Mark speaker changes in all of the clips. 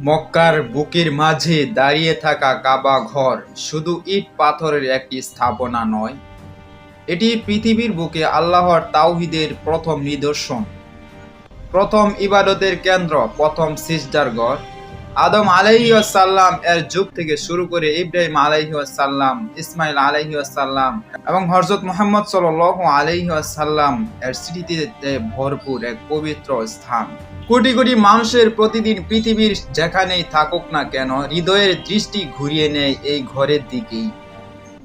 Speaker 1: মক্কার বুকের মাঝে দাঁড়িয়ে থাকা কাবা ঘর শুধু ইট পাথরের একটি স্থাপনা নয়, এটি পৃথিবীর বুকে আল্লাহর তাওহিদের প্রথম নিদর্শন। প্রথম ইবাদতের কেন্দ্র, প্রথম সিজদার ঘর। আদম আলাইসাল্লাম এর যুগ থেকে শুরু করে ইব্রাহিম আলাইসাল্লাম ইসমাইল আলাইহি আলাইসাল্লাম এবং হরজত মোহাম্মদ সাল আলাইসাল্লাম এর স্মৃতিতে ভরপুর এক পবিত্র স্থান। কোটি কোটি মানুষের প্রতিদিন পৃথিবীর যেখানেই থাকুক না কেন হৃদয়ের দৃষ্টি ঘুরিয়ে নেয় এই ঘরের দিকেই।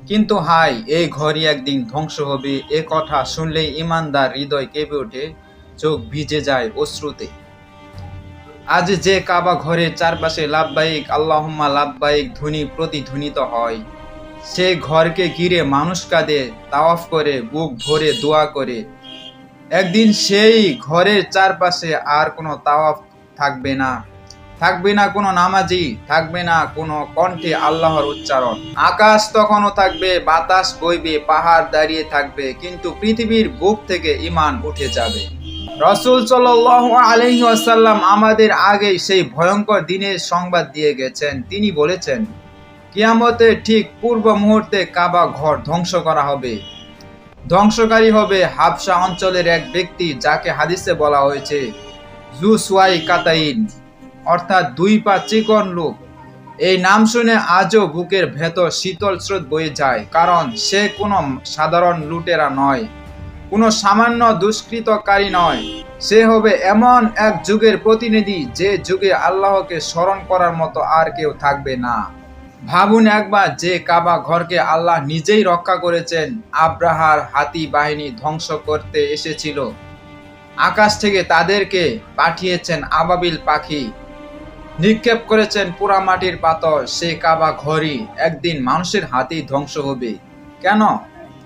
Speaker 1: কিন্তু হাই এই ঘরই একদিন ধ্বংস হবে, এ কথা শুনলেই ইমানদার হৃদয় কেঁপে ওঠে, চোখ ভিজে যায় অশ্রুতে। আজ যে কাবা ঘরের চারপাশে লাভবাহিক, আল্লাহম্মা লাভবাহিক ধ্বনি প্রতিধ্বনিত হয়। সে ঘরকে ঘিরে মানুষ কাঁদে, তাওয়াফ করে, বুক ভরে দোয়া করে। একদিন সেই ঘরের চারপাশে আর কোনো তাওয়াফ থাকবে না। থাকবে না কোনো নামাজি, থাকবে না কোনো কণ্ঠে আল্লাহর উচ্চারণ। আকাশ তখনও থাকবে, বাতাস বইবে, পাহাড় দাঁড়িয়ে থাকবে, কিন্তু পৃথিবীর বুক থেকে ইমান উঠে যাবে। রসুল আলহি আসাল্লাম আমাদের আগেই সেই ভয়ঙ্কর দিনের সংবাদ দিয়ে গেছেন। তিনি বলেছেন কিয়ামতের ঠিক পূর্ব মুহূর্তে কাবা ঘর ধ্বংস করা হবে। ধ্বংসকারী হবে হাবসা অঞ্চলের এক ব্যক্তি যাকে হাদিসে বলা হয়েছে জু সুয়াই কাতাইন। অর্থাৎ দুই পা চিকন লোক। এই নাম শুনে আজও বুকের ভেতর শীতল স্রোত বয়ে যায়, কারণ সে কোনো সাধারণ লুটেরা নয়। কোনো সামান্য দুষ্কৃতকারী নয়। সে হবে এমন এক যুগের প্রতিনিধি যে যুগে আল্লাহকে স্মরণ করার মতো আর কেউ থাকবে না। ভাবুন একবার যে কাবা ঘরকে আল্লাহ নিজেই রক্ষা করেছেন, আব্রাহার হাতি বাহিনী ধ্বংস করতে এসেছিল। আকাশ থেকে তাদেরকে পাঠিয়েছেন আবাবিল পাখি। নিক্ষেপ করেছেন পোড়ামাটির পাতর সে কাবা ঘরই একদিন মানুষের হাতেই ধ্বংস হবে। কেন?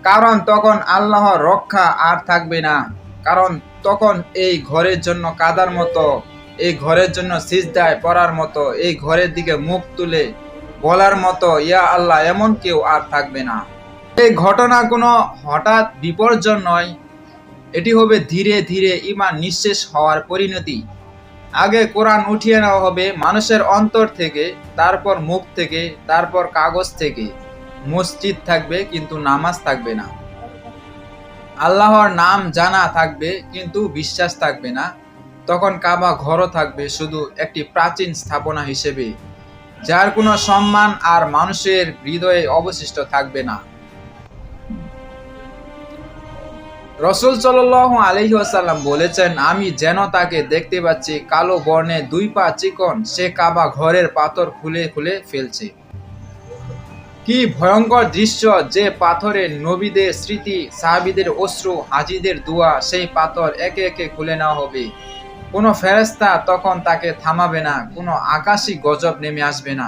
Speaker 1: কারণ তখন আল্লাহর রক্ষা আর থাকবে না। কারণ তখন এই ঘরের জন্য কাদার মতো, এই ঘরের জন্য সিজদায় পড়ার মতো, এই ঘরের দিকে মুখ তুলে বলার মতো, ইয়া আল্লাহ, এমন কেউ আর থাকবে না। এই ঘটনা কোনো হঠাৎ বিপর্যয় নয়। এটি হবে ধীরে ধীরে ইমান নিঃশেষ হওয়ার পরিণতি। আগে কোরআন উঠিয়ে নেওয়া হবে মানুষের অন্তর থেকে, তারপর মুখ থেকে, তারপর কাগজ থেকে। মসজিদ থাকবে, কিন্তু নামাজ থাকবে না। আল্লাহর নাম জানা থাকবে, কিন্তু বিশ্বাস থাকবে না। তখন কাবা ঘরও থাকবে শুধু একটি প্রাচীন স্থাপনা হিসেবে, যার কোনো সম্মান আর মানুষের হৃদয়ে অবশিষ্ট থাকবে না। রসুল সাল আলহি আসাল্লাম বলেছেন, আমি যেন তাকে দেখতে পাচ্ছি, কালো বর্ণে দুই পা চিকন, সে কাবা ঘরের পাথর খুলে খুলে ফেলছে। কি ভয়ঙ্কর দৃশ্য যে পাথরের নবীদের স্মৃতি, সাহাবিদের অশ্রু, হাজিদের দোয়া, সেই পাথর একে একে খুলে নেওয়া হবে। কোনো ফেরেস্তা তখন তাকে থামাবে না, কোনো আকাশী গজব নেমে আসবে না।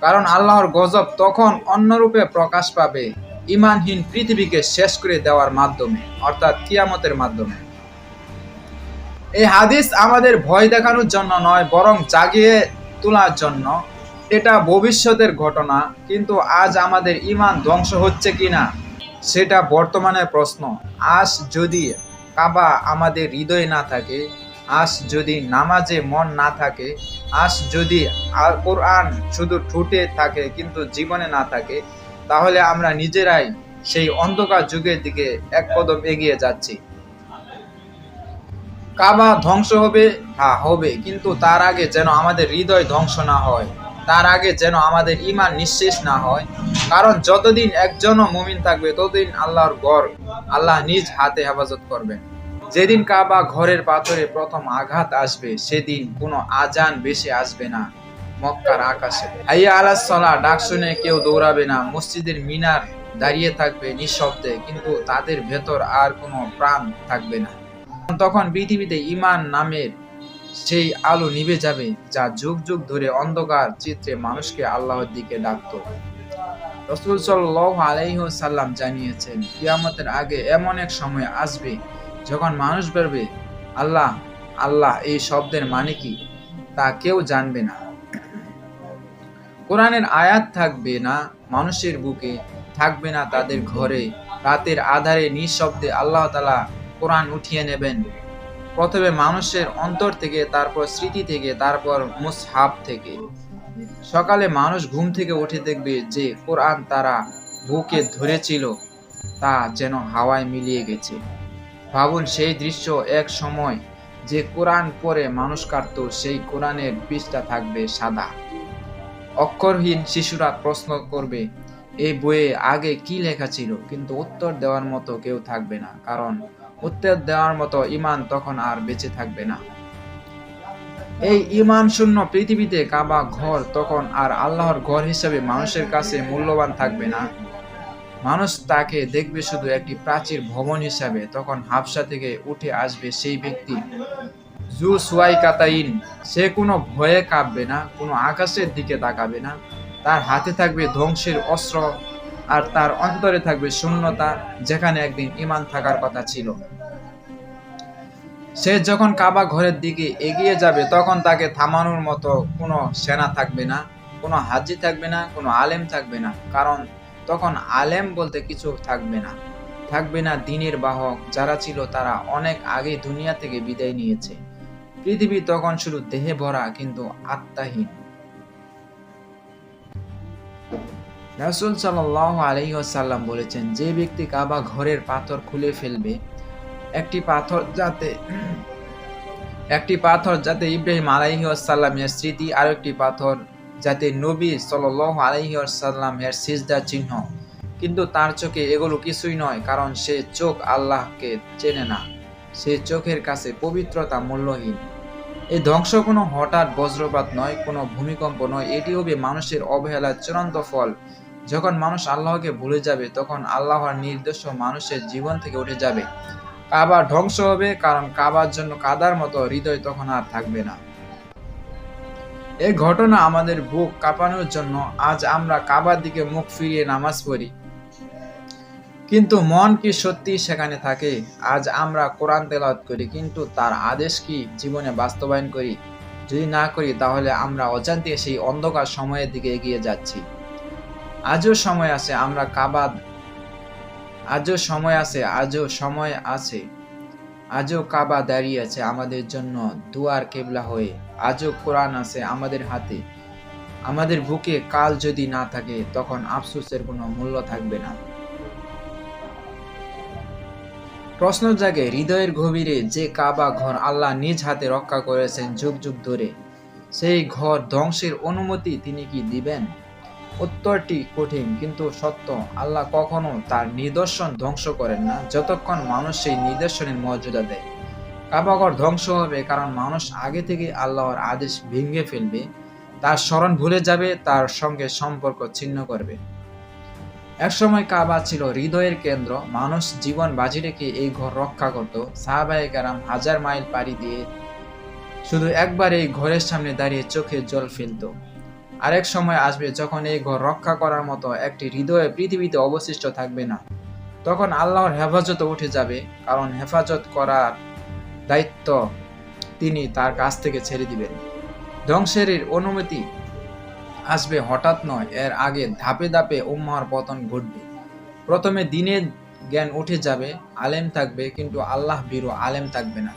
Speaker 1: কারণ আল্লাহর গজব তখন অন্যরূপে প্রকাশ পাবে, ইমানহীন পৃথিবীকে শেষ করে দেওয়ার মাধ্যমে, অর্থাৎ কিয়ামতের মাধ্যমে। এই হাদিস আমাদের ভয় দেখানোর জন্য নয়, বরং জাগিয়ে তোলার জন্য। এটা ভবিষ্যতের ঘটনা, কিন্তু আজ আমাদের ইমান ধ্বংস হচ্ছে কিনা, সেটা বর্তমানে প্রশ্ন। আজ যদি কাবা আমাদের হৃদয়ে না থাকে, আজ যদি নামাজে মন না থাকে, আজ যদি কোরআন শুধু ঠুটে থাকে কিন্তু জীবনে না থাকে, তাহলে আমরা নিজেরাই সেই অন্ধকার যুগের দিকে এক কদম এগিয়ে যাচ্ছি। কাবা ধ্বংস হবে? হ্যাঁ হবে, কিন্তু তার আগে যেন আমাদের হৃদয় ধ্বংস না হয়। তার আগে যেন আমাদের ইমান নিঃশেষ না হয়। কারণ যতদিন একজনও মুমিন থাকবে, ততদিন আল্লাহর গড় আল্লাহ নিজ হাতে হেফাজত করবেন। যেদিন কাবা ঘরের পাথরে প্রথম আঘাত আসবে, সেদিন কোনো আজান বেশি আসবে না মক্কার আকাশে। হাইয়া আলাস সলা ডাক শুনে কেউ দৌড়াবে না। মসজিদের মিনার দাঁড়িয়ে থাকবে নিঃশব্দে, কিন্তু তাদের ভেতর আর কোনো প্রাণ থাকবে না। তখন পৃথিবীতে ইমান নামের সেই আলো নিভে যাবে, যা যুগ যুগ ধরে অন্ধকার চিত্রে মানুষকে আল্লাহর দিকে ডাকত। রসুল সাল্লাহ আলাইসাল্লাম জানিয়েছেন, কিয়ামতের আগে এমন এক সময় আসবে যখন মানুষ বেরবে আল্লাহ আল্লাহ, এই শব্দের মানে কি? তা কেউ জানবে না। কোরআনের আয়াত থাকবে না, মানুষের বুকে থাকবে না তাদের ঘরে। রাতের আধারে নিঃশব্দে আল্লাহ তালা কোরআন উঠিয়ে নেবেন। প্রথমে মানুষের অন্তর থেকে, তারপর স্মৃতি থেকে, তারপর মুসহাব থেকে। সকালে মানুষ ঘুম থেকে উঠে দেখবে যে কোরআন তারা বুকে ধরেছিল, তা যেন হাওয়ায় মিলিয়ে গেছে। ভাবুন সেই দৃশ্য এক সময় যে কোরআন পরে মানুষ কাটত, সেই কোরআনের পৃষ্ঠা থাকবে সাদা। অক্ষরহীন শিশুরা প্রশ্ন করবে এই বইয়ে আগে কি লেখা ছিল? কিন্তু উত্তর দেওয়ার মতো কেউ থাকবে না, কারণ উত্তর দেওয়ার মতো ইমান তখন আর বেঁচে থাকবে না। এই ইমান শূন্য পৃথিবীতে কাবা ঘর তখন আর আল্লাহর ঘর হিসেবে মানুষের কাছে মূল্যবান থাকবে না। মানুষ তাকে দেখবে শুধু একটি প্রাচীর ভবন হিসাবে, তখন হাফসা থেকে উঠে আসবে সেই ব্যক্তি। জু সুয়াই কাতাইন সে কোনো ভয়ে কাঁপবে না, কোনো আকাশের দিকে তাকাবে না। তার হাতে থাকবে ধ্বংসের অস্ত্র আর তার অন্তরে থাকবে শূন্যতা, যেখানে একদিন ইমান থাকার কথা ছিল। সে যখন কাবা ঘরের দিকে এগিয়ে যাবে, তখন তাকে থামানোর মতো কোনো সেনা থাকবে না, কোনো হাজি থাকবে না, কোনো আলেম থাকবে না, কারণ তখন আলেম বলতে কিছু থাকবে না। থাকবে না দিনের বাহক, যারা ছিল তারা অনেক আগে দুনিয়া থেকে বিদায় নিয়েছে। পৃথিবী তখন শুধু দেহে ভরা, কিন্তু আত্মাহীন। রাসুল সাল্লাহ আলহিহাসাল্লাম বলেছেন, যে ব্যক্তি কাবা ঘরের পাথর খুলে ফেলবে, একটি পাথর যাতে একটি পাথর যাতে ইব্রাহিম আলাইহাসাল্লামের স্মৃতি আর একটি পাথর যাতে নবী সাল আলাইহাসাল্লামের সিজদার চিহ্ন। কিন্তু তার চোখে এগুলো কিছুই নয়, কারণ সে চোখ আল্লাহকে চেনে না। সে চোখের কাছে পবিত্রতা মূল্যহীন। এই ধ্বংস কোনো হঠাৎ বজ্রপাত নয়, কোনো ভূমিকম্প নয়, এটি হবে মানুষের অবহেলার চূড়ান্ত ফল। যখন মানুষ আল্লাহকে ভুলে যাবে, তখন আল্লাহর নির্দেশ মানুষের জীবন থেকে উঠে যাবে। কাবা ধ্বংস হবে, কারণ কাবার জন্য কাদার মতো হৃদয় তখন আর থাকবে না। এই ঘটনা আমাদের বুক কাঁপানোর জন্য আজ আমরা কাবার দিকে মুখ ফিরিয়ে নামাজ পড়ি। কিন্তু মন কি সত্যি সেখানে থাকে? আজ আমরা কোরআন তেলাওয়াত করি, কিন্তু তার আদেশ কি জীবনে বাস্তবায়ন করি? যদি না করি, তাহলে আমরা অজান্তে সেই অন্ধকার সময়ের দিকে এগিয়ে যাচ্ছি। আজও সময় আছে, আমরা কাবাদ আজও সময় আছে, আজও সময় আছে। আজও কাবা দাঁড়িয়ে আছে আমাদের জন্য দুয়ার কেবলা হয়ে। আজও কোরআন আছে আমাদের হাতে। আমাদের বুকে কাল যদি না থাকে, তখন আফসোসের কোনো মূল্য থাকবে না। প্রশ্ন জাগে, হৃদয়ের গভীরে যে কাবা ঘর আল্লাহ নিজ হাতে রক্ষা করেছেন যুগ যুগ ধরে, সেই ঘর ধ্বংসের অনুমতি তিনি কি দিবেন? উত্তরটি কঠিন, কিন্তু সত্য। আল্লাহ কখনো তার নিদর্শন ধ্বংস করেন না, যতক্ষণ মানুষ সেই নিদর্শনের মর্যাদা দেয়। কাবাঘর ধ্বংস হবে কারণ মানুষ আগে থেকে আল্লাহর আদেশ ভেঙে ফেলবে, তার স্মরণ ভুলে যাবে, তার সঙ্গে সম্পর্ক ছিন্ন করবে। একসময় কাবা ছিল হৃদয়ের কেন্দ্র, মানুষ জীবন বাজি রেখে এই ঘর রক্ষা করত। সাহাবায়ে কারাম হাজার মাইল পাড়ি দিয়ে শুধু একবার এই ঘরের সামনে দাঁড়িয়ে চোখে জল ফেলত। আরেক সময় আসবে যখন এই ঘর রক্ষা করার মতো একটি হৃদয়ে পৃথিবীতে অবশিষ্ট থাকবে না। তখন আল্লাহর হেফাজত উঠে যাবে, কারণ হেফাজত করার দায়িত্ব তিনি তার কাছ থেকে ছেড়ে দিবেন। ধ্বংসের অনুমতি আসবে হঠাৎ নয়, এর আগে ধাপে ধাপে উম্মার পতন ঘটবে। প্রথমে দিনের জ্ঞান উঠে যাবে, আলেম থাকবে, কিন্তু আল্লাহ বিরো আলেম থাকবে না।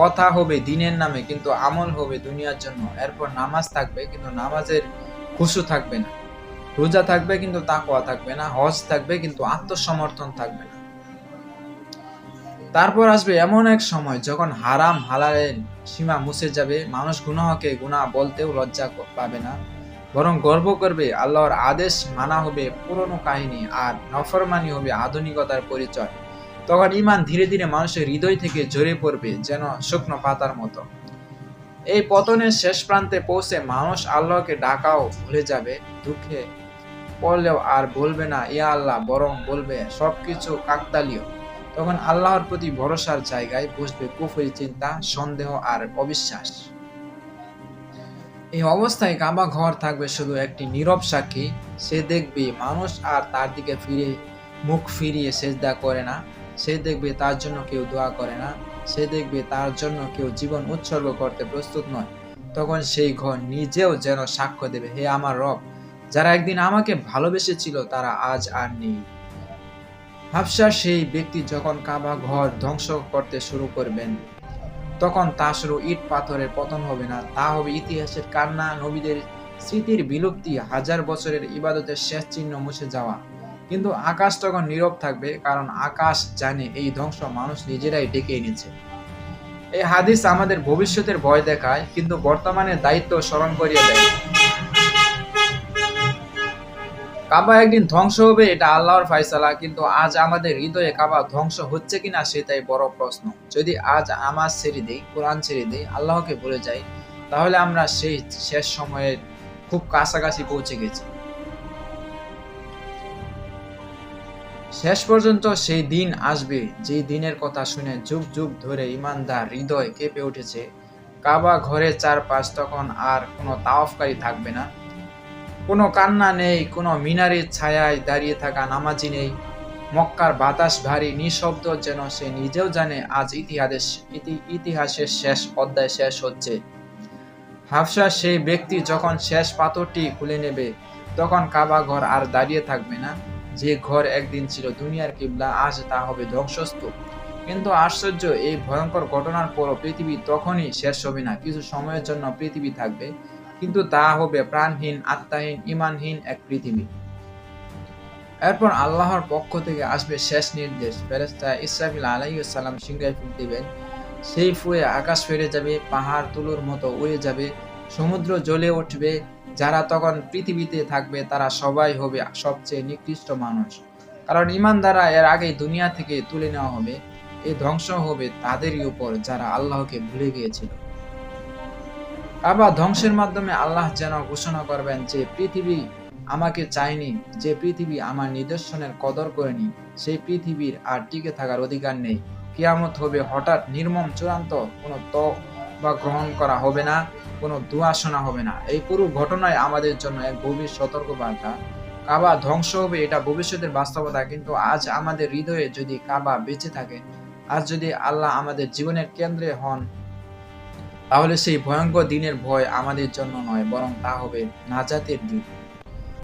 Speaker 1: কথা হবে দিনের নামে, কিন্তু আমল হবে দুনিয়ার জন্য। এরপর নামাজ থাকবে, কিন্তু নামাজের খুশু থাকবে না। রোজা থাকবে, কিন্তু তাকওয়া থাকবে না। হজ থাকবে, কিন্তু আত্মসমর্থন থাকবে না। তারপর আসবে এমন এক সময়, যখন হারাম হালালের সীমা মুছে যাবে। মানুষ গুনাহকে গুনাহ বলতেও লজ্জা পাবে না, বরং গর্ব করবে, আল্লাহর আদেশ মানা হবে পুরনো কাহিনী, আর নফরমানি হবে আধুনিকতার পরিচয়। তখন ইমান ধীরে ধীরে মানুষের হৃদয় থেকে ঝরে পড়বে যেন শুকনো পাতার মতো। এই পতনের শেষ প্রান্তে পৌঁছে মানুষ আল্লাহকে ডাকাও ভুলে যাবে, দুঃখে পড়লেও আর বলবে না, ইয়া আল্লাহ, বরং বলবে, সবকিছু কাকতালীয়। তখন আল্লাহর প্রতি ভরসার জায়গায় বসবে কুফরি চিন্তা, সন্দেহ আর অবিশ্বাস। এই অবস্থায় কাবা ঘর থাকবে শুধু একটি নীরব সাক্ষী। সে দেখবে মানুষ আর তার দিকে ফিরে, মুখ ফিরিয়ে সেজদা করে না। সে দেখবে তার জন্য কেউ দোয়া করে না, সে দেখবে তার জন্য কেউ জীবন উৎসর্গ করতে প্রস্তুত নয়। তখন সেই ঘর নিজেও যেন সাক্ষ্য দেবে, হে আমার রব, যারা একদিন আমাকে ভালোবেসেছিল, তারা আজ আর নেই। হাফসা সেই ব্যক্তি যখন কাবা ঘর ধ্বংস করতে শুরু করবেন, তখন তা শুধু ইট পাথরের পতন হবে না, তা হবে ইতিহাসের কান্না, নবীদের স্মৃতির বিলুপ্তি, হাজার বছরের ইবাদতের শেষ চিহ্ন মুছে যাওয়া। কিন্তু আকাশ তখন নীরব থাকবে, কারণ আকাশ জানে এই ধ্বংস মানুষ নিজেরাই ডেকে এনেছে এই হাদিস আমাদের ভবিষ্যতের ভয় দেখায়, কিন্তু বর্তমানে দায়িত্ব স্মরণ করিয়ে দেয়। কাবা একদিন ধ্বংস হবে, এটা আল্লাহর ফাইসালা কিন্তু আজ আমাদের হৃদয়ে কাবা ধ্বংস হচ্ছে কিনা সেটাই বড় প্রশ্ন। যদি আজ আমার ছেড়ে দিই, কোরআন ছেড়ে দিই, আল্লাহকে ভুলে যাই, তাহলে আমরা সেই শেষ সময়ের খুব কাছাকাছি পৌঁছে গেছি। শেষ পর্যন্ত সেই দিন আসবে যে দিনের কথা শুনে যুগ যুগ ধরে ইমানদার হৃদয় কেঁপে উঠেছে। কাবা ঘরের চারপাশ তখন আর কোনো তাওয়াফকারী থাকবে না। কোনো কান্না নেই, কোনো মিনারের ছায়ায় দাঁড়িয়ে থাকা নামাজি নেই। মক্কার বাতাস ভারী, নিঃশব্দ যেন সে নিজেও জানে আজ ইতিহাসের ইতি- ইতিহাসের শেষ অধ্যায় শেষ হচ্ছে। হাফসা সেই ব্যক্তি যখন শেষ পাথরটি খুলে নেবে, তখন কাবা ঘর আর দাঁড়িয়ে থাকবে না। যে ঘর একদিন ছিল দুনিয়ার কিবলা, আজ তা হবে ধ্বংসস্তূপ। কিন্তু আশ্চর্য, এই ভয়ঙ্কর ঘটনার পরও পৃথিবী তখনই শেষ হবে না, কিছু সময়ের জন্য পৃথিবী থাকবে। কিন্তু তা হবে প্রাণহীন, আত্মাহীন, ইমানহীন এক পৃথিবী। এরপর আল্লাহর পক্ষ থেকে আসবে শেষ নির্দেশ। ফেরেস্তা ইসরাফিল আলাইসাল্লাম সিংহায় ফুট দিবেন। সেই ফুয়ে আকাশ ফেরে যাবে, পাহাড় তুলোর মতো উড়ে যাবে, সমুদ্র জ্বলে উঠবে যারা তখন পৃথিবীতে থাকবে, তারা সবাই হবে সবচেয়ে নিকৃষ্ট মানুষ। কারণ ইমান দ্বারা এর আগেই দুনিয়া থেকে তুলে নেওয়া হবে এই ধ্বংস হবে তাদেরই উপর যারা আল্লাহকে ভুলে গিয়েছিল। আবার ধ্বংসের মাধ্যমে আল্লাহ যেন ঘোষণা করবেন যে পৃথিবী আমাকে চায়নি, যে পৃথিবী আমার নিদর্শনের কদর করেনি, সেই পৃথিবীর আর টিকে থাকার অধিকার নেই। কিয়ামত হবে হঠাৎ নির্মম চূড়ান্ত কোনো বা গ্রহণ করা হবে না, কোনো দোয়া শোনা হবে না। এই পুরো ঘটনায় আমাদের জন্য এক গভীর সতর্ক বার্তা কাবা ধ্বংস হবে, এটা ভবিষ্যতের বাস্তবতা, কিন্তু আজ আমাদের হৃদয়ে যদি কাবা বেঁচে থাকে, আজ যদি আল্লাহ আমাদের জীবনের কেন্দ্রে হন, তাহলে সেই ভয়ঙ্কর দিনের ভয় আমাদের জন্য নয়, বরং তা হবে নাজাতের দিন।